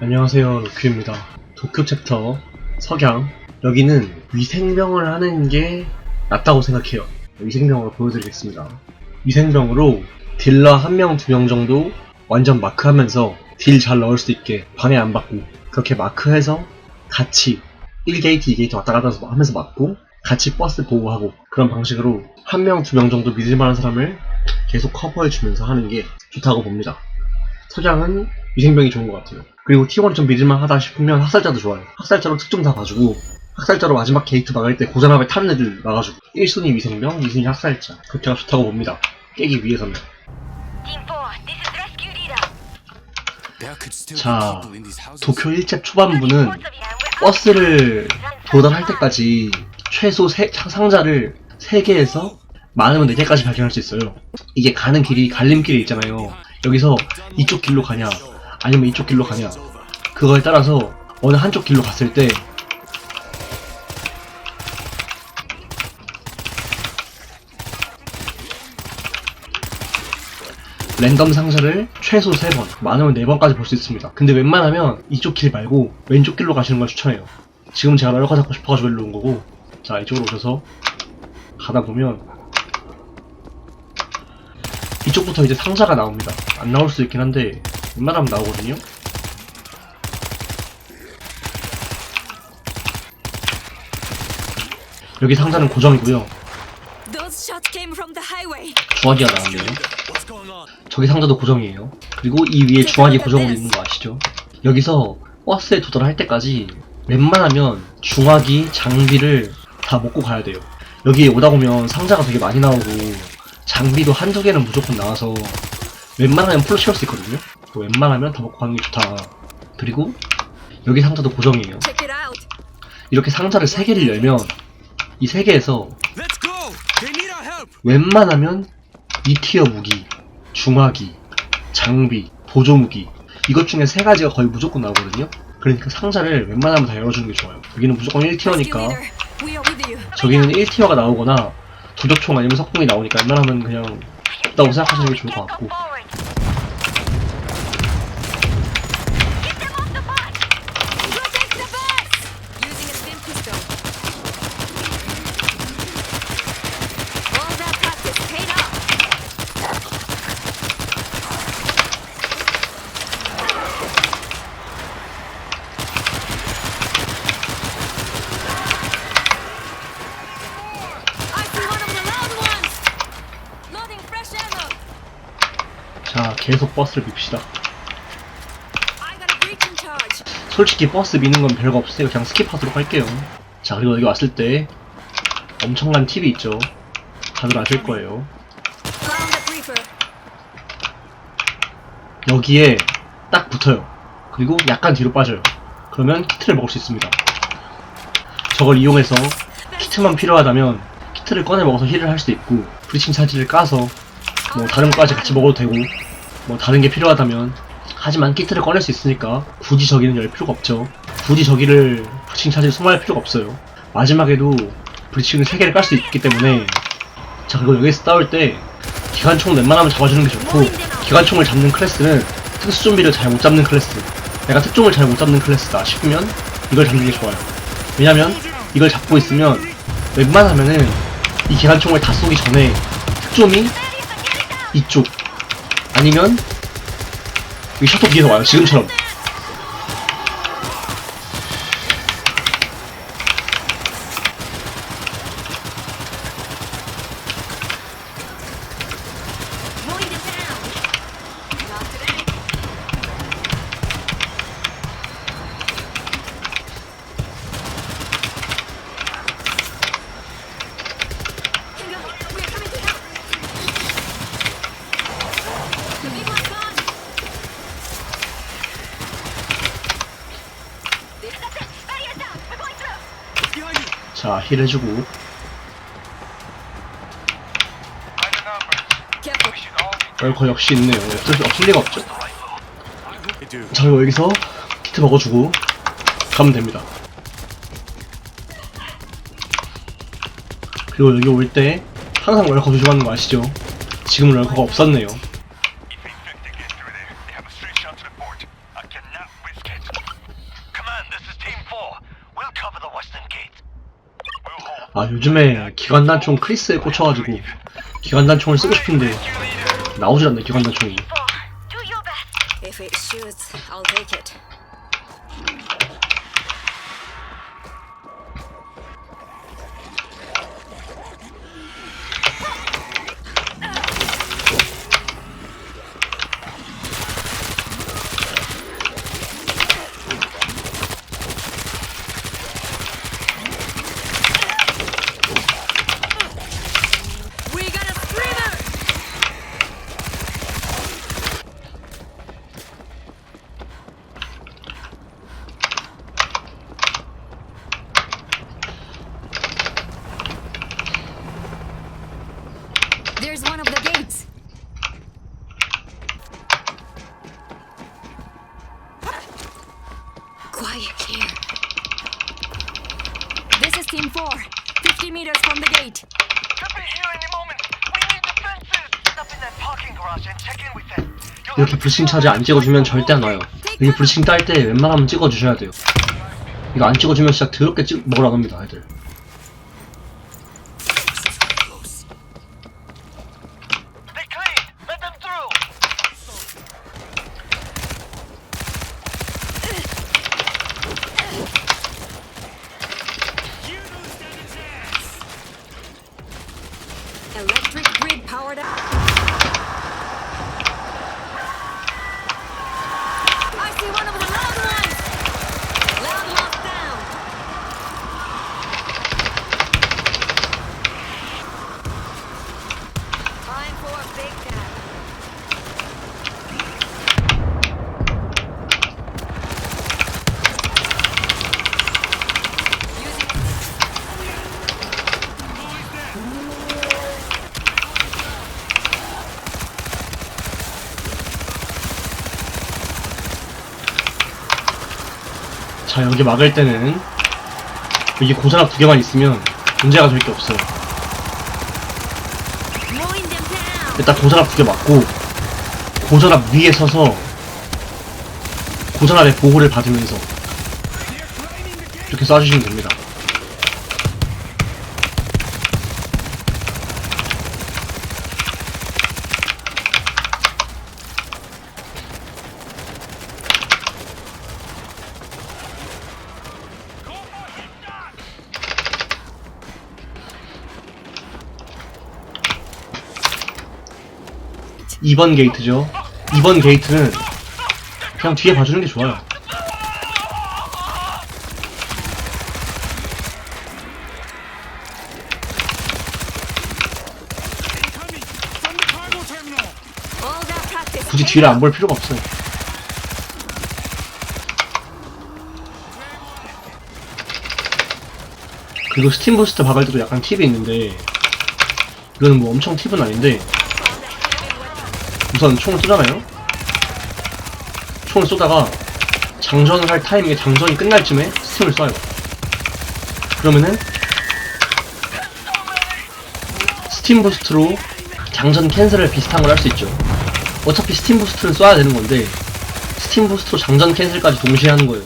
안녕하세요 로큐입니다. 도쿄 챕터 석양. 여기는 위생병을 하는 게 낫다고 생각해요. 위생병으로 보여드리겠습니다. 위생병으로 딜러 한 명 두 명 정도 완전 마크하면서 딜 잘 넣을 수 있게 방해 안 받고 그렇게 마크해서 같이 1게이트 2게이트 왔다 갔다 하면서 맞고 같이 버스 보호하고 그런 방식으로 한 명 두 명 정도 믿을만한 사람을 계속 커버해주면서 하는 게 좋다고 봅니다. 석양은 위생병이 좋은 것 같아요. 그리고 T1이 좀 믿을만 하다 싶으면 학살자도 좋아요. 학살자로 특종 다 봐주고 학살자로 마지막 게이트 막을 때 고전함에 타는 애들 막아주고 1순위 위생병, 2순위 학살자 그렇게가 좋다고 봅니다. 깨기 위해서는 Team 4, this is Rescue Leader. 자, 자, 도쿄 1챕 초반부는 버스를 도달할 때까지 최소 세, 상자를 3개에서 많으면 4개까지 발견할 수 있어요. 이게 가는 길이 갈림길이 있잖아요. 여기서 이쪽 길로 가냐 아니면 이쪽 길로 가냐 그거에 따라서 어느 한쪽 길로 갔을 때 랜덤 상자를 최소 3번, 많으면 4번까지 볼 수 있습니다. 근데 웬만하면 이쪽 길 말고 왼쪽 길로 가시는 걸 추천해요. 지금 제가 럴커 잡고 싶어가지고 일로 온 거고 자 이쪽으로 오셔서 가다 보면 이쪽부터 이제 상자가 나옵니다. 안 나올 수도 있긴 한데 웬만하면 나오거든요. 여기 상자는 고정이고요. 중화기가 나왔네요. 저기 상자도 고정이에요. 그리고 이 위에 중화기 고정으로 있는 거 아시죠? 여기서 버스에 도달할 때까지 웬만하면 중화기, 장비를 다 먹고 가야 돼요. 여기 오다 보면 상자가 되게 많이 나오고 장비도 한두 개는 무조건 나와서 웬만하면 풀로 채울 수 있거든요. 그 웬만하면 다 먹고 가는 게 좋다. 그리고 여기 상자도 고정이에요. 이렇게 상자를 3개를 열면 이 3개에서 웬만하면 2티어 무기, 중화기, 장비, 보조 무기 이것 중에 세 가지가 거의 무조건 나오거든요. 그러니까 상자를 웬만하면 다 열어주는 게 좋아요. 여기는 무조건 Rescue 1티어니까 Leader, we are with you. 저기는 1티어가 나오거나 도적총 아니면 석궁이 나오니까 웬만하면 그냥 없다고 생각하시는 게 좋을 것 같고 계속 버스를 밉시다. Charge. 솔직히 버스 미는 건 별거 없어요. 그냥 스킵하도록 할게요. 자, 그리고 여기 왔을 때 엄청난 팁이 있죠. 다들 아실 거예요. 여기에 딱 붙어요. 그리고 약간 뒤로 빠져요. 그러면 키트를 먹을 수 있습니다. 저걸 이용해서 키트만 필요하다면 키트를 꺼내 먹어서 힐을 할 수도 있고 브리칭 차지를 까서 뭐 다른 것까지 같이 먹어도 되고 뭐 다른 게 필요하다면 하지만 키트를 꺼낼 수 있으니까 굳이 저기는 열 필요가 없죠. 굳이 저기를 브리칭 차지를 소모할 필요가 없어요. 마지막에도 브리칭을 3개를 깔 수 있기 때문에 자 그리고 여기서 싸울 때 기관총 웬만하면 잡아주는 게 좋고 기관총을 잡는 클래스는 특수 좀비를 잘 못 잡는 클래스 내가 특종을 잘 못 잡는 클래스다 싶으면 이걸 잡는 게 좋아요 왜냐면 이걸 잡고 있으면 웬만하면은 이 기관총을 다 쏘기 전에 특종이 이쪽 아니면 이 셔터 뒤에서 와요 지금처럼 자 힐 해주고. 얼커 역시 있네요 없을, 없을 리가 없죠 자 그리고 여기서 키트 먹어주고 가면 됩니다 그리고 여기 올 때 항상 럴커 조심하는 거 아시죠? 지금 럴커가 없었네요 요즘에 기관단총 크리스에 꽂혀가지고 기관단총을 쓰고 싶은데 나오질 않네 기관단총이. Team 4. 50 meters from the gate. Could be here any moment. We need defenses. Stop in that parking garage and check in with them. You'll 이렇게 to 불신 차지 안 찍어주면 the 절대 안 와요 여기 불신 딸 때 웬만하면 찍어주셔야 돼요 이거 안 찍어주면 진짜 더럽게 찍 먹으라 합니다 애들 grid powered up. 자 여기 막을 때는 여기 고사락 두 개만 있으면 문제가 될 게 없어요! 일단 고전압 두개 맞고 고전압 위에 서서 고전압의 보호를 받으면서 이렇게 쏴주시면 됩니다. 이번 게이트죠. 2번 게이트는 그냥 뒤에 봐주는 게 좋아요. 굳이 뒤를 안 볼 필요가 없어요. 그리고 스팀 부스트 박을 때도 약간 팁이 있는데 이거는 뭐 엄청 팁은 아닌데 우선 총을 쏘잖아요. 총을 쏘다가 장전을 할 타이밍에 장전이 끝날 쯤에 스팀을 쏴요. 그러면은 스팀 부스트로 장전 캔슬을 비슷한 걸 할 수 있죠. 어차피 스팀 부스트를 쏴야 되는 건데 스팀 부스트로 장전 캔슬까지 동시에 하는 거예요.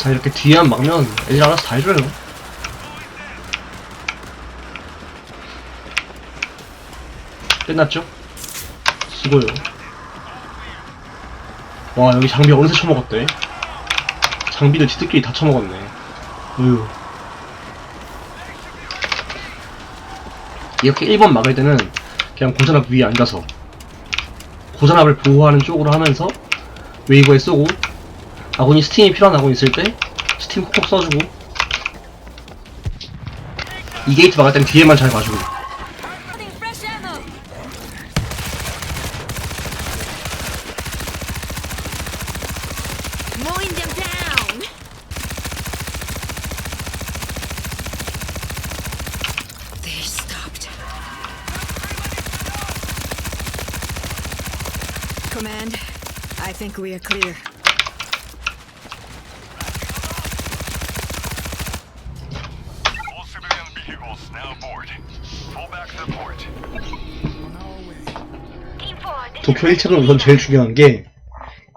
자 이렇게 뒤에만 막면 애들 알아서 다 해줘요. 끝났죠? 수고요. 와 여기 장비 어느새 처먹었대. 장비도 지들끼리 다 처먹었네. 으유. 이렇게 1번 막을 때는 그냥 고전압 위에 앉아서 고전압을 보호하는 쪽으로 하면서 웨이브에 쏘고 아군이 스팀이 필요한 아군 있을 때 스팀 콕콕 써주고 이 게이트 막을 땐 뒤에만 잘 봐주고 we are clear. 도쿄 1차는 우선 제일 중요한 게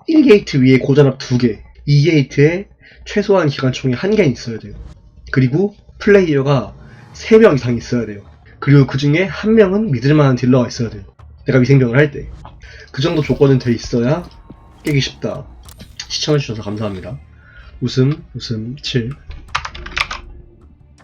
1게이트 위에 고전압 2개 2게이트에 최소한 기관총이 1개 있어야 돼요. 그리고 플레이어가 3명 이상 있어야 돼요. 그리고 그 중에 한 명은 믿을만한 딜러가 있어야 돼요. 내가 위생병을 할 때. 그 정도 조건은 돼 있어야 깨기 쉽다. 시청해주셔서 감사합니다. 웃음 웃음 7